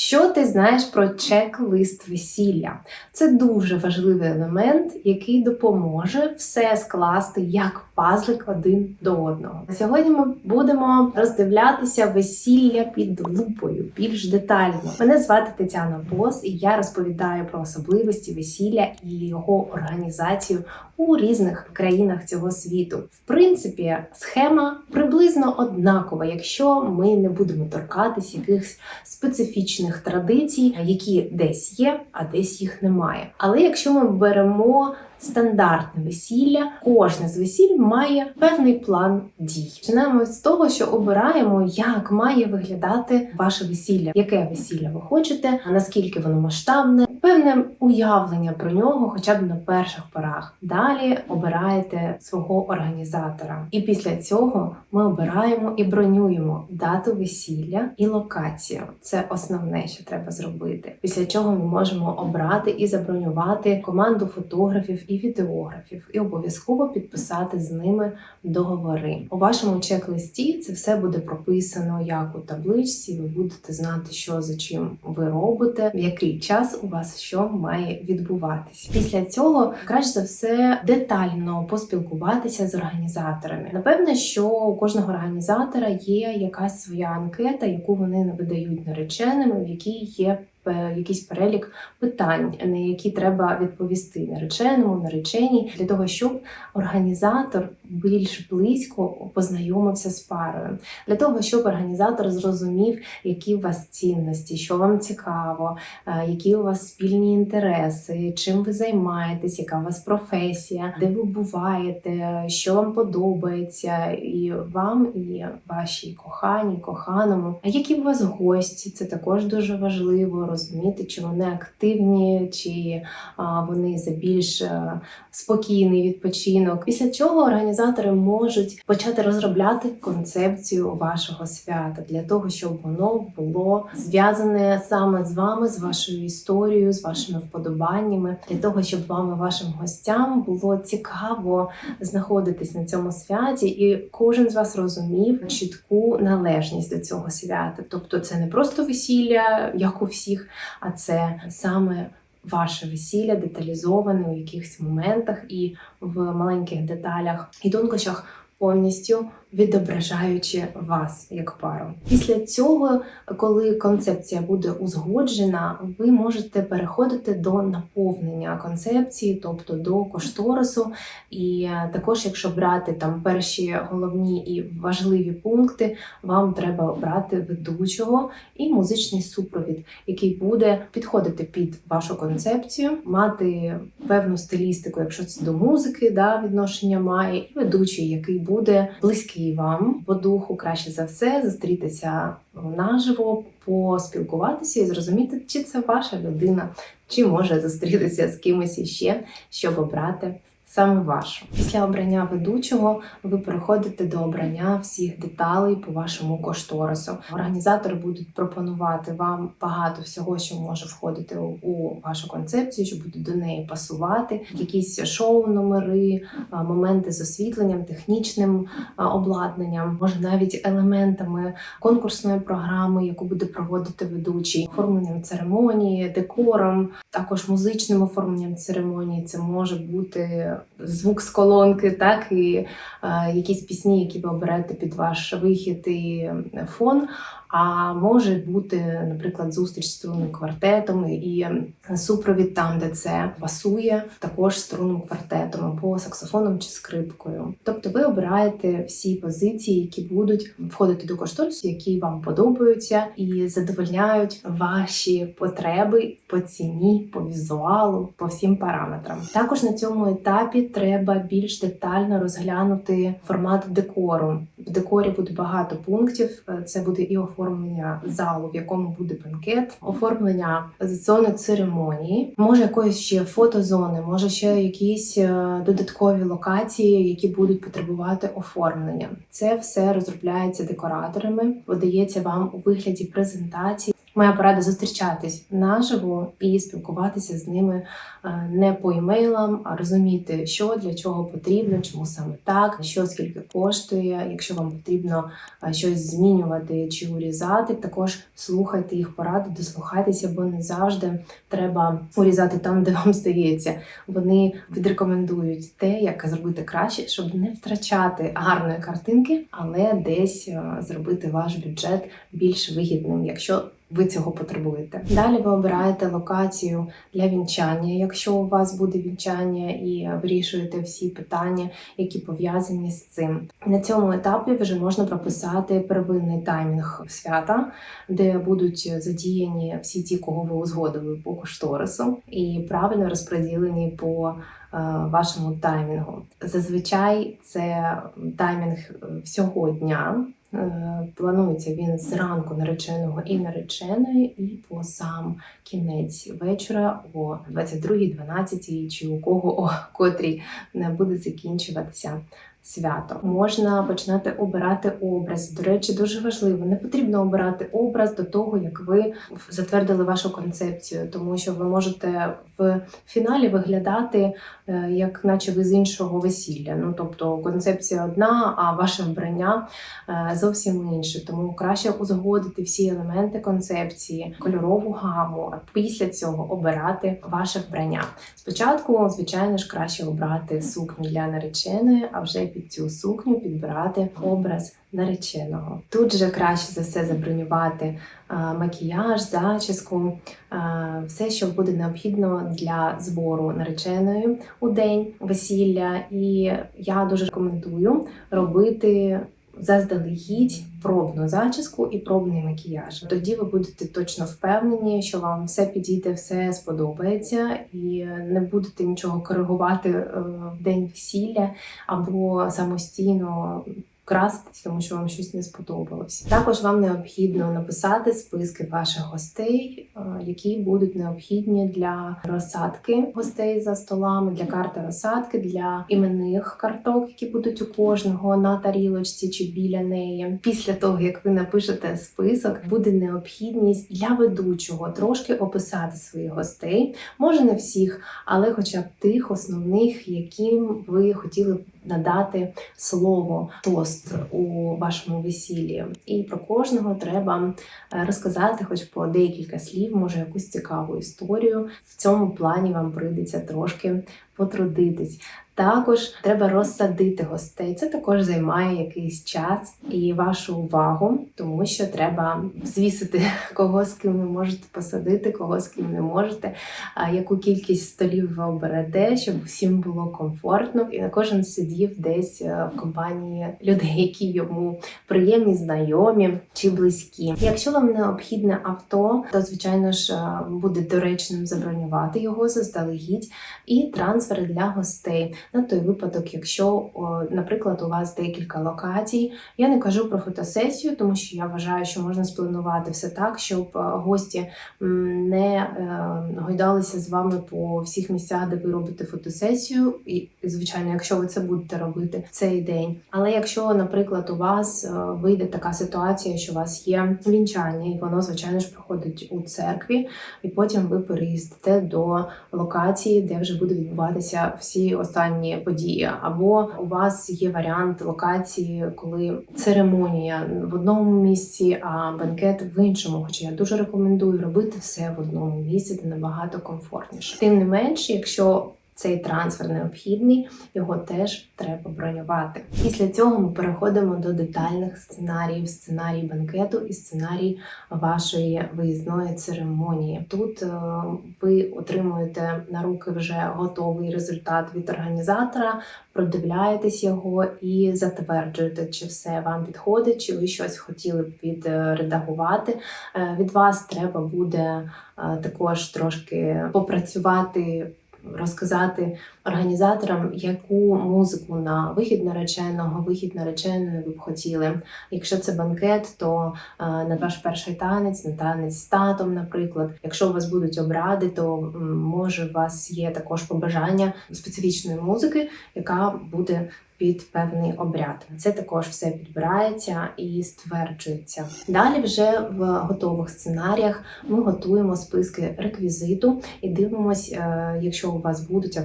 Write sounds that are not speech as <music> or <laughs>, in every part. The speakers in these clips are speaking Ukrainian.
Що ти знаєш про чек-лист весілля? Це дуже важливий елемент, який допоможе все скласти як пазлик один до одного. Сьогодні ми будемо роздивлятися весілля під лупою більш детально. Мене звати Тетяна Бос, і я розповідаю про особливості весілля і його організацію у різних країнах цього світу. В принципі, схема приблизно однакова, якщо ми не будемо торкатись якихось специфічних традицій, які десь є, а десь їх немає. Але якщо ми беремо стандартне весілля, кожне з весіль має певний план дій. Починаємо з того, що обираємо, як має виглядати ваше весілля, яке весілля ви хочете, а наскільки воно масштабне, певне уявлення про нього, хоча б на перших порах. Далі обираєте свого організатора, і після цього ми обираємо і бронюємо дату весілля і локацію. Це основне, що треба зробити. Після чого ми можемо обрати і забронювати команду фотографів і відеографів, і обов'язково підписати з ними договори. У вашому чек-листі це все буде прописано як у табличці. Ви будете знати, що за чим ви робите, в який час у вас що має відбуватись. Після цього краще за все детально поспілкуватися з організаторами. Напевне, що у кожного організатора є якась своя анкета, яку вони не видають нареченими, в якій є якийсь перелік питань, на які треба відповісти нареченому, нареченій, для того, щоб організатор більш близько познайомився з парою, для того, щоб організатор зрозумів, які у вас цінності, що вам цікаво, е, які у вас спільні інтереси, чим ви займаєтесь, яка у вас професія, де ви буваєте, що вам подобається, і вам, і вашій коханій, коханому. А які у вас гості? Це також дуже важливо розуміти, чи вони активні, чи вони за більш е, спокійний відпочинок. Після чого організатори можуть почати розробляти концепцію вашого свята для того, щоб воно було зв'язане саме з вами, з вашою історією, з вашими вподобаннями, для того, щоб вам і вашим гостям було цікаво знаходитись на цьому святі, і кожен з вас розумів чітку належність до цього свята. Тобто, це не просто весілля, як у всіх, а це саме. Ваше весілля деталізоване у якихось моментах і в маленьких деталях і тонкощах, повністю відображаючи вас як пару. Після цього, коли концепція буде узгоджена, ви можете переходити до наповнення концепції, тобто до кошторису. І е, також, якщо брати там перші головні і важливі пункти, вам треба обрати ведучого і музичний супровід, який буде підходити під вашу концепцію, мати певну стилістику, якщо це до музики, да, відношення має, і ведучий, який буде близький вам по духу, краще за все зустрітися наживо, поспілкуватися і зрозуміти, чи це ваша людина, чи може зустрітися з кимось іще, щоб обрати саме вашу. Після обрання ведучого ви переходите до обрання всіх деталей по вашому кошторису. Організатори будуть пропонувати вам багато всього, що може входити у вашу концепцію, що буде до неї пасувати. Якісь шоу-номери, моменти з освітленням, технічним обладнанням, може навіть елементами конкурсної програми, яку буде проводити ведучий, оформленням церемонії, декором, також музичним оформленням церемонії. Це може бути звук з колонки, так і е, якісь пісні, які ви оберете під ваш вихід і фон. А може бути, наприклад, зустріч з струнним квартетом і супровід там, де це пасує, також струнним квартетом або саксофоном чи скрипкою. Тобто ви обираєте всі позиції, які будуть входити до кошторису, які вам подобаються і задовольняють ваші потреби по ціні, по візуалу, по всім параметрам. Також на цьому етапі треба більш детально розглянути формат декору. В декорі буде багато пунктів. Це буде і оформлення залу, в якому буде бенкет, оформлення зони церемонії, може якоїсь ще фотозони, може ще якісь е, додаткові локації, які будуть потребувати оформлення. Це все розробляється декораторами, подається вам у вигляді презентації. Моя порада зустрічатись наживо і спілкуватися з ними е, не по імейлам, а розуміти, що для чого потрібно, чому саме так, що скільки коштує. Якщо вам потрібно е, щось змінювати чи урізати, урізати. Також слухайте їх поради, дослухайтеся, бо не завжди треба урізати там, де вам здається. Вони відрекомендують те, як зробити краще, щоб не втрачати гарної картинки, але десь е, зробити ваш бюджет більш вигідним, якщо ви цього потребуєте. Далі ви обираєте локацію для вінчання, якщо у вас буде вінчання, і вирішуєте всі питання, які пов'язані з цим. На цьому етапі вже можна прописати первинний таймінг свята, де будуть задіяні всі ті, кого ви узгодили по кошторису, і правильно розподілені по е, вашому таймінгу. Зазвичай це таймінг всього дня. Е, Планується він зранку нареченого і нареченої, і по сам кінець вечора о 22.12 чи у кого о котрій не буде закінчуватися свято. Можна починати обирати образ. До речі, дуже важливо. Не потрібно обирати образ до того, як ви затвердили вашу концепцію, тому що ви можете в фіналі виглядати, е, як наче ви з іншого весілля. Ну тобто концепція одна, а ваше вбрання е, зовсім інше. Тому краще узгодити всі елементи концепції, кольорову гаму, а після цього обирати ваше вбрання. Спочатку, звичайно ж, краще обрати сукню для нареченої, а вже під цю сукню підбирати образ нареченого. Тут же краще за все забронювати макіяж, зачіску, все, що буде необхідно для збору нареченої у день весілля. І я дуже рекомендую робити. Заздалегідь пробну зачіску і пробний макіяж. Тоді ви будете точно впевнені, що вам все підійде, все сподобається, і не будете нічого коригувати е, в день весілля або самостійно краситись, тому що вам щось не сподобалось. Також вам необхідно написати списки ваших гостей, е, які будуть необхідні для розсадки гостей за столами, для карти розсадки, для іменних карток, які будуть у кожного на тарілочці чи біля неї. Після того, як ви напишете список, буде необхідність для ведучого трошки описати своїх гостей. Може не всіх, але хоча б тих основних, яким ви хотіли надати слово тост у вашому весіллі. І про кожного треба е, розказати хоч по декілька слів, може якусь цікаву історію. В цьому плані вам прийдеться трошки потрудитись. Також треба розсадити гостей. Це також займає якийсь час і вашу увагу, тому що треба звісити <laughs> кого з ким ви можете посадити, кого з ким не можете, яку кількість столів ви оберете, щоб всім було комфортно, і на кожен сидів десь е, в компанії людей, які йому приємні, знайомі чи близькі. Якщо вам необхідне авто, то звичайно ж е, буде доречним забронювати його заздалегідь і трансфери для гостей на той випадок, якщо, наприклад, у вас декілька локацій. Я не кажу про фотосесію, тому що я вважаю, що можна спланувати все так, щоб е, гості не е, гойдалися з вами по всіх місцях, де ви робите фотосесію. І, звичайно, якщо ви це будете робити цей день. Але якщо, наприклад, у вас е, вийде така ситуація, що у вас є вінчання, і воно, звичайно ж, проходить у церкві, і потім ви переїздите до локації, де вже буде відбуватися всі останні події. Або у вас є варіант локації, коли церемонія в одному місці, а банкет в іншому. Хоча я дуже рекомендую робити все в одному місці, де набагато комфортніше. Тим не менш, якщо цей трансфер необхідний, його теж треба бронювати. Після цього ми переходимо до детальних сценаріїв: сценарій банкету і сценарій вашої виїзної церемонії. Тут е, ви отримуєте на руки вже готовий результат від організатора, продивляєтесь його і затверджуєте, чи все вам підходить, чи ви щось хотіли б відредагувати. Е, Від вас треба буде е, також трошки попрацювати розказати організаторам, яку музику на вихід нареченого, вихід нареченої ви б хотіли. Якщо це банкет, то е, на ваш перший танець, на танець з татом, наприклад. Якщо у вас будуть обради, то може у вас є також побажання специфічної музики, яка буде під певний обряд. Це також все підбирається і стверджується. Далі, вже в готових сценаріях, ми готуємо списки реквізиту і дивимось, е, якщо у вас будуть,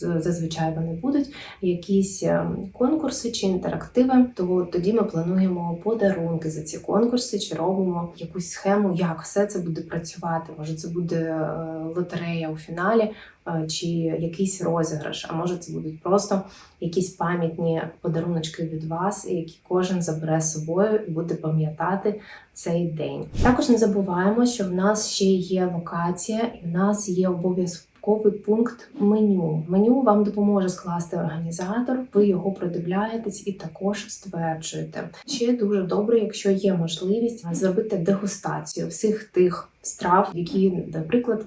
зазвичай вони будуть, якісь е, конкурси чи інтерактиви, то тоді ми плануємо подарунки за ці конкурси, чи робимо якусь схему, як все це буде працювати. Може, це буде е, лотерея у фіналі, е, чи якийсь розіграш, а може, це будуть просто якісь пам'ятні подаруночки від вас, які кожен забере з собою і буде пам'ятати цей день. Також не забуваємо, що в нас ще є локація, і в нас є обов'язковий пункт меню. Меню вам допоможе скласти організатор. Ви його продивляєтесь і також стверджуєте. Ще дуже добре, якщо є можливість зробити дегустацію всіх тих страв, які, наприклад,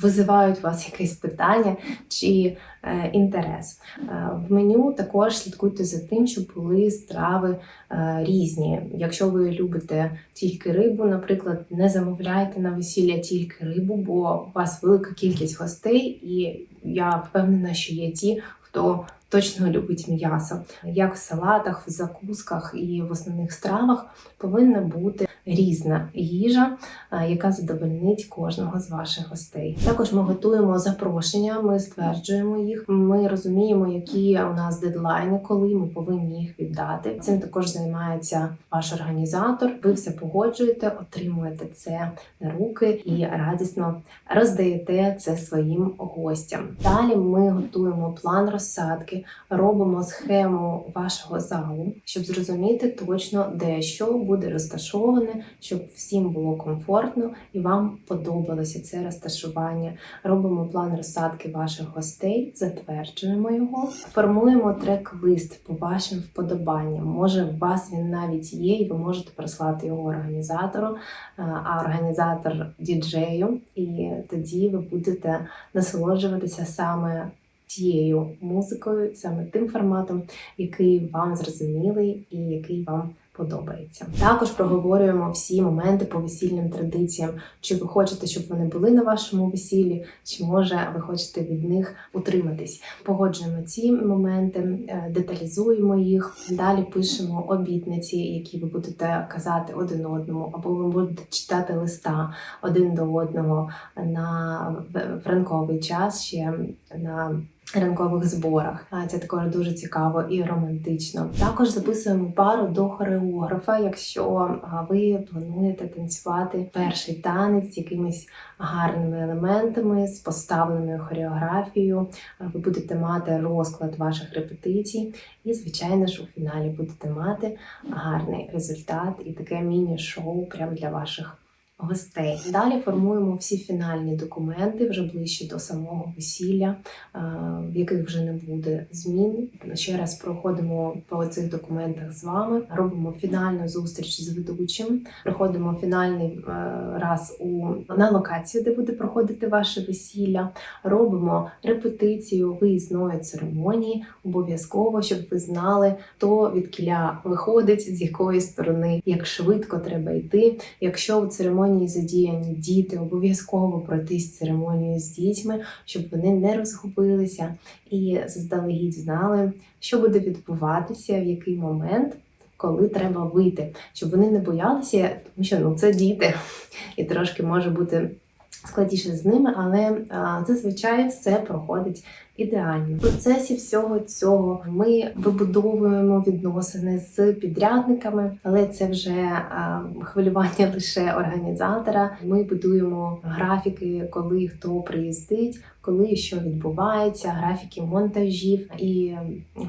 визивають у вас якесь питання чи е, інтерес. Е, В меню також слідкуйте за тим, щоб були страви е, різні. Якщо ви любите тільки рибу, наприклад, не замовляйте на весілля тільки рибу, бо у вас велика кількість гостей, і я впевнена, що є ті, хто точно любить м'ясо. Як в салатах, в закусках і в основних стравах повинна бути різна їжа, е, яка задовольнить кожного з ваших гостей. Також ми готуємо запрошення, ми стверджуємо їх. Ми розуміємо, які у нас дедлайни, коли ми повинні їх віддати. Цим також займається ваш організатор. Ви все погоджуєте, отримуєте це на руки і радісно роздаєте це своїм гостям. Далі ми готуємо план розсадки, робимо схему вашого залу, щоб зрозуміти точно, де що буде розташоване, щоб всім було комфортно і вам подобалося це розташування. Робимо план розсадки ваших гостей, затверджуємо його, формуємо трек-лист по вашим вподобанням. Може, у вас він навіть є, і ви можете прислати його організатору, е, а організатор діджею, і тоді ви будете насолоджуватися саме тією музикою, саме тим форматом, який вам зрозумілий і який вам подобається. Також проговорюємо всі моменти по весільним традиціям. Чи ви хочете, щоб вони були на вашому весіллі, чи може ви хочете від них утриматись? Погоджуємо ці моменти, е, деталізуємо їх. Далі пишемо обітниці, які ви будете казати один одному, або ви будете читати листа один до одного на в- час ще на ранкових зборах. Це також дуже цікаво і романтично. Також записуємо пару до хореографа, якщо ви плануєте танцювати перший танець з якимись гарними елементами, з поставленою хореографією. Ви будете мати розклад ваших репетицій, і, звичайно ж, у фіналі будете мати гарний результат і таке міні-шоу прямо для ваших гостей. Далі формуємо всі фінальні документи вже ближче до самого весілля, е, в яких вже не буде змін. Ще раз проходимо по цих документах з вами, робимо фінальну зустріч з ведучим, проходимо фінальний е, раз у на локацію, де буде проходити ваше весілля. Робимо репетицію виїзної церемонії. Обов'язково, щоб ви знали, хто від кіля виходить, з якої сторони, як швидко треба йти. Якщо у церемонії задіяні діти, обов'язково пройтись церемонію з дітьми, щоб вони не розгубилися і заздалегідь знали, що буде відбуватися, в який момент. Коли треба вийти, щоб вони не боялися, тому що ну це діти, і трошки може бути складніше з ними, але а, зазвичай все проходить ідеально. В процесі всього цього ми вибудовуємо відносини з підрядниками, але це вже хвилювання лише організатора. Ми будуємо графіки, коли хто приїздить, коли що відбувається, графіки монтажів і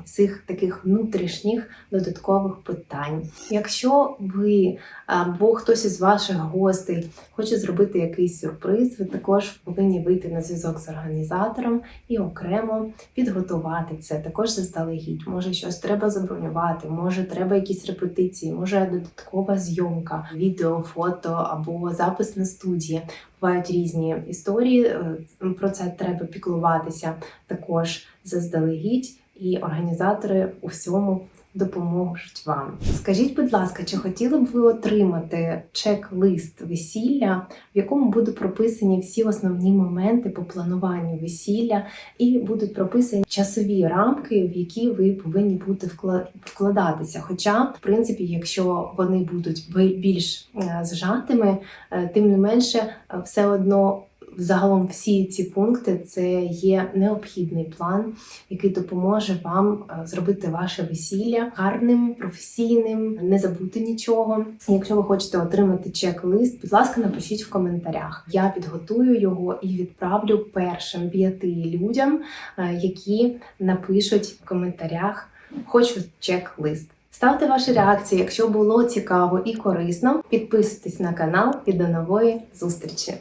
всіх таких внутрішніх додаткових питань. Якщо ви або хтось із ваших гостей хоче зробити якийсь сюрприз, ви також повинні вийти на зв'язок з організатором і окремо підготувати це. Також заздалегідь. Може щось треба забронювати, може треба якісь репетиції, може додаткова зйомка, відео, фото або запис на студії. Бувають різні історії. е, Про це треба піклуватися також заздалегідь, і організатори у всьому допоможуть вам. Скажіть, будь ласка, чи хотіли б ви отримати чек-лист весілля, в якому будуть прописані всі основні моменти по плануванню весілля, і будуть прописані часові рамки, в які ви повинні бути вкла- вкладатися. Хоча, в принципі, якщо вони будуть більш е, зжатими, е, тим не менше, е, все одно. Загалом всі ці пункти це є необхідний план, який допоможе вам е, зробити ваше весілля гарним, професійним, не забути нічого. Якщо ви хочете отримати чек-лист, будь ласка, напишіть в коментарях. Я підготую його і відправлю першим п'яти людям, е, які напишуть в коментарях Хочу чек-лист. Ставте ваші реакції, якщо було цікаво і корисно. Підписуйтесь на канал і до нової зустрічі!